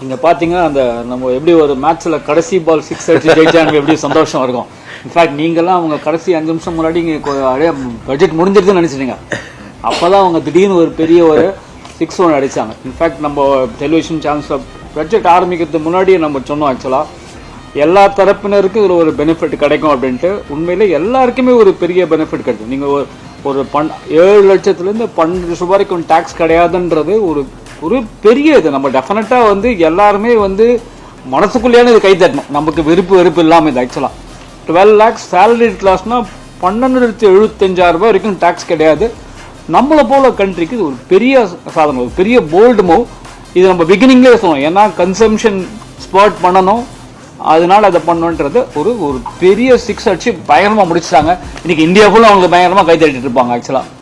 நீங்க பாத்தீங்கன்னா அந்த நம்ம எப்படி ஒரு மேட்ச்ல கடைசி பால் சிக்ஸ் அடிச்சு ஜெயிச்சாங்க எப்படி சந்தோஷம் இருக்கும். இன்ஃபேக்ட் நீங்கெல்லாம் அவங்க கடைசி அஞ்சு நிமிஷம் முன்னாடி இங்க அப்படியே பட்ஜெட் முடிஞ்சிருதுன்னு நினைச்சிட்டீங்க. அப்பதான் அவங்க திடீர்னு ஒரு பெரிய ஒரு சிக்ஸ் ஒன் அடிச்சாங்க. இன்ஃபேக்ட் நம்ம டெலிவிஷன் சேனல்ஸ்ல பட்ஜெட் ஆரம்பிக்கிறதுக்கு முன்னாடியே நம்ம சொன்னோம் ஆக்சுவலா எல்லா தரப்பினருக்கும் இதுல ஒரு பெனிஃபிட் கிடைக்கும் அப்படின்ட்டு. உண்மையிலே எல்லாருக்குமே ஒரு பெரிய பெனிஃபிட் கிடைக்கும். நீங்க ஒரு ஒரு பன் ஏழு லட்சத்துலேருந்து பன்னெண்டு லட்சம் வரைக்கும் டேக்ஸ் கிடையாதுன்றது ஒரு ஒரு பெரிய இது. நம்ம டெஃபினட்டாக வந்து எல்லாருமே வந்து மனசுக்குள்ளேயான இது கை தட்டணும். நமக்கு விருப்பு வெறுப்பு இல்லாமல் இது ஆக்சுவலாக டுவெல் லேக்ஸ் சேலரி கிளாஸ்னால் பன்னெண்டு லட்சத்தி எழுபத்தஞ்சாயிரம் வரைக்கும் டேக்ஸ் கிடையாது. நம்மளை போல கண்ட்ரிக்கு இது ஒரு பெரிய சாதனை ஒரு பெரிய போல்டு மூவ் இது நம்ம பிகினிங்லேயே சொன்னோம் ஏன்னா கன்சம்ஷன் ஸ்பாட் பண்ணணும். அதனால அதை பண்ணணுன்றது ஒரு ஒரு பெரிய சிக்ஸ் அடிச்சு பயங்கரமாக முடிச்சிட்டாங்க. இன்னைக்கு இந்தியா ஃபுல்லாக அவங்க பயங்கரமாக கை தட்டிட்டு இருப்பாங்க ஆக்சுவலாக